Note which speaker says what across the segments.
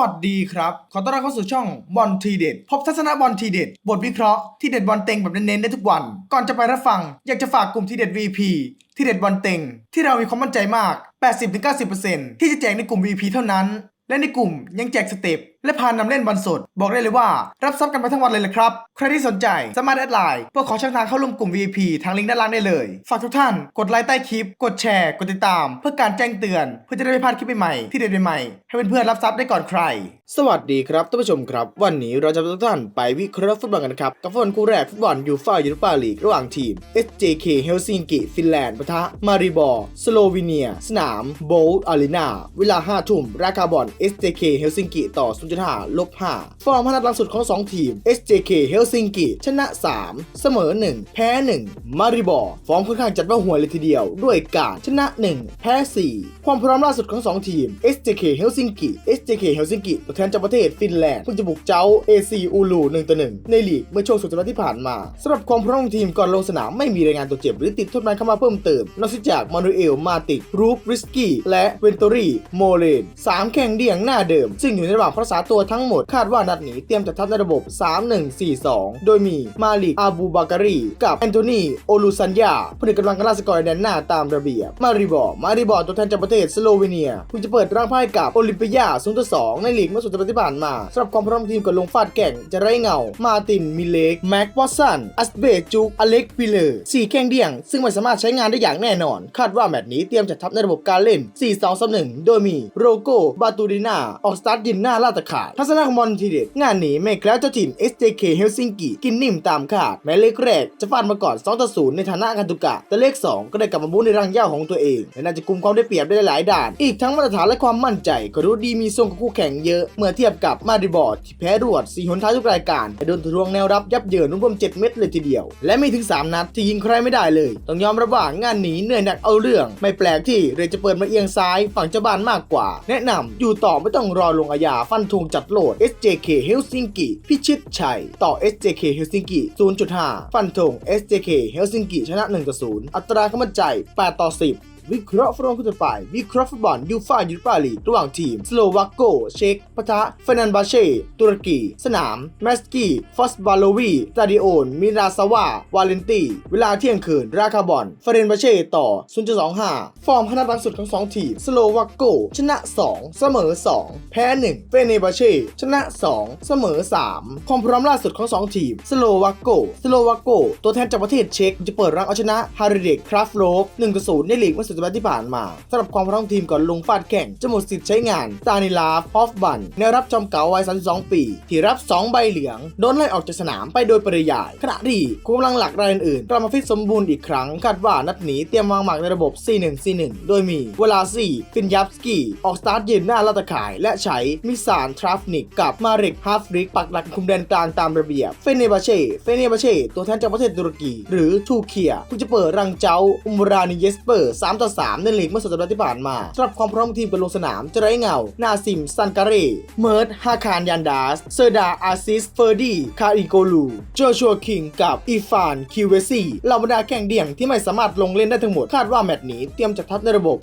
Speaker 1: วัสดีครับ ขอต้อนรับเข้าสู่ช่องบอลทีเด็ดพบทัศนะบอลทีเด็ด บทวิเคราะห์ที่เด็ดบอลเต็งแบบเน้นๆได้ทุกวัน ก่อนจะไปรับฟัง อยากจะฝากกลุ่มทีเด็ด VP ที่เด็ดบอลเต็ง ที่เรามีความมั่นใจมาก 80-90%ที่จะแจกในกลุ่ม VP เท่านั้น และในกลุ่มยังแจกสเต็ป และพานนำเล่นบอลสด บอกได้เลยว่า รับซับกันไปทั้งวันเลยละครับ ใครที่สนใจสามารถแอดไลน์เพื่อขอช่องทางเข้าร่วมกลุ่ม VIP ทางลิงก์ด้านล่างได้เลย ฝากทุกท่านกดไลค์ใต้คลิป กดแชร์ กดติดตาม เพื่อการแจ้งเตือน เพื่อจะได้ไม่พลาดคลิปใหม่ๆที่เด็ดใหม่ให้เพื่อนๆรับซับได้ก่อนใคร สวัสดีครับท่านผู้ชมครับ วันนี้เราจะพาทุกท่านไปวิเคราะห์ฟุตบอลกันครับกับฟุตบอลคู่แรกฟุตบอลยูฟ่ายูโรปาลีกระหว่างทีม SJK เฮลซิงกิฟินแลนด์ปะทะมาริบอร์สโลวีเนีย สนามโบลอารีนาเวลา5ทุ่มราคาบอล SJK เฮลซิงกิต่อ0.5ลบ5ฟอร์มพนัดล่าสุดของ 2 ทีม SJK เฮลซิงกิชนะ 3 เสมอ 1 แพ้ 1 มาริบอร์ฟอร์มค่อนข้างจัดว่าหัวยเลยทีเดียว ด้วยการชนะ 1 แพ้ 4 ความพร้อมล่าสุดของ 2 ทีม SJK เฮลซิงกิ SJK เฮลซิงกิตัวแทนจากประเทศฟินแลนด์เพิ่งจะบุกเจ้า AC อูลู1ต่อ1ในลีกเมื่อช่วงสุดสัปดาห์ที่ผ่านมาสำหรับความพร้อมของทีมก่อนลงสนามไม่มีรายงานตัวเจ็บหรือติดโทษแบนเข้ามาเพิ่มเติมนอกจากมานูเอลมาติกรูปริสกี้และเวนตอรี่โมเลนสามแข่งเดี่ยงหน้าเดิม ซึ่งอยู่ในระหว่างรักษาตัวทั้งหมดคาดว่านัดนี้เตรียมจัดทัพในระบบ 3-1-4-2 โดยมีมาลิกอาบูบาการีกับแอนโทนีโอลูซันยาผนึกกำลังกันราชกรแดนหน้าตามระเบียบ มาริบอร์มาริบอร์ตัวแทนจากประเทศสโลวีเนียเพิ่งจะเปิดร่างพ่ายกับโอลิมปิยา0ต่อ2ในลีกเมื่อสุดสัปดาห์ที่ผ่านมาสำหรับความพร้อมทีมก่อนลงฟาดแข่งจะไร้เงา มาตินมิเลกแม็กวอตสันอัสเบจุกอเล็กพิเลอร์สี่แข้งเดี่ยง ซึ่งไม่สามารถใช้งานได้อย่างแน่นอน คาดว่าแมตช์นี้เตรียมจัดทัพในระบบการเล่น 4-2-3-1 โดยมีโรโกบาตูดินาออกสตาร์ทยินหน้าลาตะขายทัศนะของบอลทีเด็ดงานนี้แม่แคล้วเจ้าถิ่น SJK เฮลซิงกิกินนิ่มตามคาด แม้เลขแรกจะฟาดมาก่อน2-0ในฐานะกันตุกะ แต่เลข 2 ก็ได้กลับมาบู๊ในรังย่าของตัวเองและน่าจะกุมความได้เปรียบได้หลายด้าน อีกทั้งมาตรฐานและความมั่นใจ ก็รู้ดีมีทรงกับคู่แข่งเยอะ เมื่อเทียบกับมาดริบอร์ดที่แพ้รวด4หนท้ายทุกรายการแต่โดนทะลวงแนวรับยับเยินรวม7เม็ดเลยทีเดียว และมีถึง 3 นัดที่ยิงใครไม่ได้เลย ต้องยอมรับว่างานนี้เหนื่อยหนักเอาเรื่อง ไม่แปลกที่เรนจะเปิดมาเอียงซ้ายฝั่งเจ้าบ้านมากกว่า แนะนำอยู่ต่อไม่ต้องรอลงอาญาฟันธงจัดโหลด SJK Helsinki พิชิตชัย ต่อ SJK Helsinki 0.5 ฟันธง SJK Helsinki ชนะ1-0 อัตราความมั่นใจ8ต่อ 10 วิเคราะห์ฟุตบอลคู่ต่อไป วิเคราะห์ฟุตบอลยูฟ่ายูโรปาลีกระหว่างทีม สโลวาโก เช็กปะทะเฟนันบาเช่ ตุรกี สนามแมสกี้ ฟอสบาโลวีตาดิโอน มิราซาวา วาเลนตี เวลาเที่ยงคืน ราคาบอลเฟเรนบาเช่ต่อ 0.25 ฟอร์มพนัดหลังสุดของ 2 ทีม สโลวาโก ชนะ 2 เสมอ 2 แพ้ 1 เฟเนบาเช่ ชนะ 2 เสมอ 3 ความพร้อมล่าสุดของ 2 ทีม สโลวาโก สโลวาโก ตัวแทนจากประเทศเช็กจะเปิดรังเอาชนะฮาริเดกคราฟโลฟ1-0ในลีกเมื่อสุดสัปดาห์ที่ผ่านมาสำหรับความพร้อมทีมก่อนลงฟาดแข่งจะหมดสิทธิ์ใช้งานตานิลาฟฮอฟบันแนวรับจอมเก่าวัย 32 ปี ที่รับ 2 ใบเหลืองโดนไล่ออกจากสนามไปโดยปริยาย ขณะที่คู่กำลังหลักรายอื่นๆกลับมาฟิตสมบูรณ์อีกครั้งคาดว่านัดนี้เตรียมวางหมากในระบบ 4-1-4-1 โดยมีเวลาซีฟินยับสกี้ออกสตาร์ทยืนหน้าลาตะข่าย และใช้มิสานทราฟนิกกับมาเร็กฮาฟริกปักหลักคุมแดนกลางตามระเบียบเฟเนบาเช่เฟเนบาเช่ตัวแทนจากประเทศตุรกี หรือทูเคียเพิ่งจะเปิดรังเจ้าอุมรานิเยสเปอร์3ต่อ3 ในลีกเมื่อสัปดาห์ที่ผ่านมาสำหรับความพร้อมของทีมกันลงสนามจะไรเงา นาซิม ซันการีเมิร์ดฮาคารยันดาส เซอร์ดา อาซิส เฟอร์ดีคาริโกลู โจชัวคิง กับอีฟาน คิวเวซีเหล่าบรรดาแข่งเดี่ยงที่ไม่สามารถลงเล่นได้ทั้งหมด คาดว่าแมตช์นี้เตรียมจัดทัพในระบบ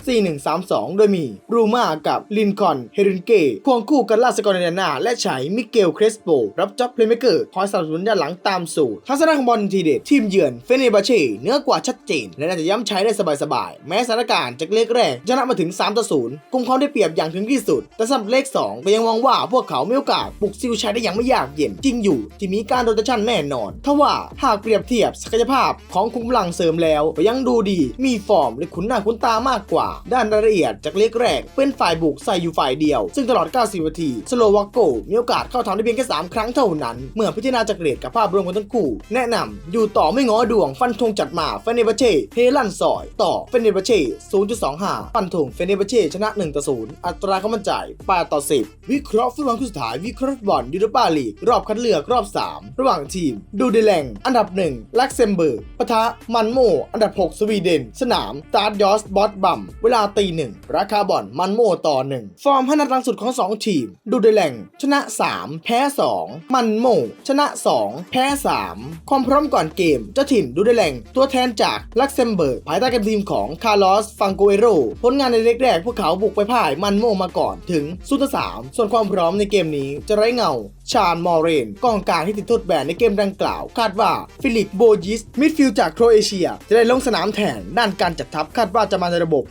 Speaker 1: 4-1-3-2 โดยมีบรูมากับลินคอนเฮรินเก้ควงคู่กันลาสกอร์เนนาและใช้มิเกล เครสโป รับจ็อบเพลย์เมเกอร์คอยสนับสนุนด้านหลังตามสูตรทัศนะของบอลทีเด็ดทีมเยือนเฟเนบาเช่เนื้อกว่าชัดเจนและน่าจะย้ำใช้ได้สบายๆแม้สถานการณ์จากเลขแรกชนะมาถึง3ต่อ0กุมความได้เปรียบอย่างถึงที่สุด แต่สำหรับเลข2ก็ยังมองว่าพวกเขาไมีโอกาสบุกซิลชัยได้อย่างไม่ยากเย็นจริงอยู่ ที่มีการโรเตชันแน่นอนทว่าหากเปรียบเทียบศักยภาพของคุมกำลังเสริมแล้วก็ยังดูดีมีฟอร์มและขุนหน้าขุนตามากกว่า ด้านรายละเอียดจากเลขแรก เป็นฝ่ายบุกใส่อยู่ฝ่ายเดียว ซึ่งตลอด 90 นาทีสโลวาโกมีโอกาสเข้าทำได้เพียงแค่3ครั้งเท่านั้น เมื่อพิจารณาจากเกรดกับภาพรวมของทั้งคู่ แนะนำอยู่ต่อไม่ง้อดวงฟันธงจัดมาเฟเนบเช่เฮลันซอย ต่อเฟเนบเช่0.25ฟันธงเฟเนบเช่ชนะ 1 ต่อ 0 อัตราความมั่นใจ8ต่อ 10 วิเคราะห์ฟุตบอลคู่สุดท้ายวิเคราะห์ฟุตบอลยูโรปาลีกรอบคัดเลือกรอบ 3 ระหว่างทีม ดูเดแลงอันดับ 1 ลักเซมเบิร์กปะทะมันโม อันดับ 6 สวีเดน สนามตาร์ดยอสบอสบัมเวลาตีหนึ่งราคาบอลมันโมต่อ 1 ฟอร์มห้านัดหลังสุดของ 2 ทีม ดูเดแลงชนะ 3 แพ้ 2 มันโม ชนะ 2 แพ้ 3 ความพร้อมก่อนเกมเจ้าถิ่นดูเดแลงตัวแทนจากลักเซมเบิร์กภายใต้การทีมของคาร์ลลอส ฟังโกเอโรผลงานในเล็กแรกพวกเขาบุกไปพ่ายมันโมมาก่อนถึงซุตสามส่วนความพร้อมในเกมนี้จะไร้เงา ชาญมอร์เรนกองกลางที่ติดโทษแบนในเกมดังกล่าว คาดว่าฟิลิปโบยิส มิดฟิลด์จากโครเอเชีย จะได้ลงสนามแทนด้านการจัดทัพคาดว่าจะมาในระบบ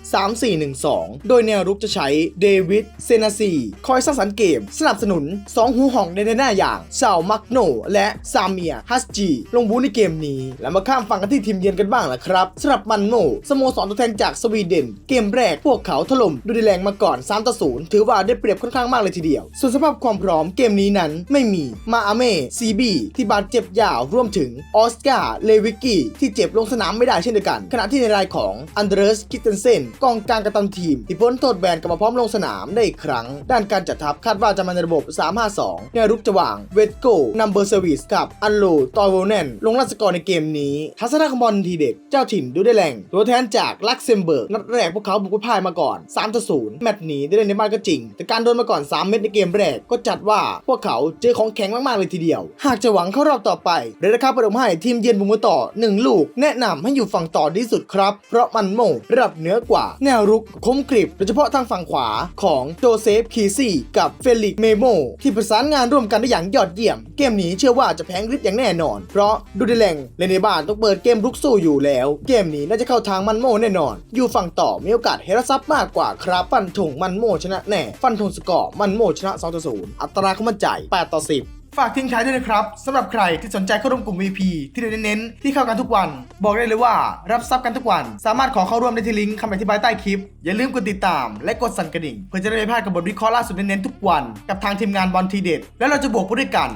Speaker 1: 3-4-1-2 โดยแนวรุกจะใช้เดวิดเซนาซีคอยสร้างสรรค์เกม สนับสนุน 2 หูห่องในหน้าอย่างชาวมักโน และซาเมียฮัสจีลงบูในเกมนี้ แล้วมาข้ามฝั่งกันที่ทีมเยือนกันบ้างล่ะครับสำหรับมันโนสโมสรตัวแทนจากจากสวีเดน เกมแรกพวกเขาถล่มดูดีแรงมาก่อน3ต่อ0ถือว่าได้เปรียบค่อนข้างมากเลยทีเดียว ส่วนสภาพความพร้อมเกมนี้นั้นไม่มีมาอาเม่ซีบีที่บาดเจ็บยาวรวมถึงออสการ์เลวิกกี้ที่เจ็บลงสนามไม่ได้เช่นเดียวกัน ขณะที่ในรายของอันเดรสกิตเทนเซนกองกลางกัปตันทีมที่พ้นโทษแบนกลับมาพร้อมลงสนามได้อีกครั้ง ด้านการจัดทัพคาดว่าจะมาในระบบ 3-5-2แนรุกจะวางเวทโกนัมเบอร์เซอร์วิสกับอันโลตอร์โวเนนลงรัสกอร์ในเกมนี้ ทัศนะของบอลทีเด็ดเจ้าถิ่นดูได้แรงตัวแทนจากลักเซมเบิร์กนัดแรกพวกเขาบุกไปพ่ายมาก่อน3-0แมตช์นี้ได้เล่นในบ้านก็จริง แต่การโดนมาก่อน 3 เม็ดในเกมแรกก็จัดว่าพวกเขาเจอของแข็งมากๆเลยทีเดียว หากจะหวังเข้ารอบต่อไปเรดนะครับประดมให้ทีมเยือนบุกมาต่อ 1 ลูก แนะนำให้อยู่ฝั่งต่อที่สุดครับ เพราะมันโมงระดับเหนือกว่า แนวรุกคมกริบโดยเฉพาะทางฝั่งขวาของโจเซฟคีซี่กับเฟลิกเมโมที่ประสานงานร่วมกันได้อย่างยอดเยี่ยม เกมนี้เชื่อว่าจะแพ้งฤทธิ์อย่างแน่นอน เพราะดูดีแรงเลนในบ้านต้องเปิดเกมรุกสู้อยู่แล้ว เกมนี้น่าจะเข้าทางมันโมแน่นอนอยู่ฝั่งต่อมีโอกาสเฮรซับมากกว่าครับฟันธงมันโมชนะแน่ ฟันธงสกอร์มันโมชนะ2ต่อ0อัตราเขามั่นใจ8ต่อ10ฝากทิ้งท้ายด้วยนะครับสำหรับใครที่สนใจเข้าร่วมกลุ่ม VP ที่เน้นที่เข้ากันทุกวัน บอกได้เลยว่ารับซับกันทุกวัน สามารถขอเข้าร่วมได้ที่ลิงก์คำอธิบายใต้คลิป อย่าลืมกดติดตามและกดสั่นกระดิ่ง เพื่อจะได้ไม่พลาดกับบทวิเคราะห์ล่าสุดเน้นๆทุกวัน กับทางทีมงานบอลทีเด็ดแล้วเราจะบวกไปด้วยกัน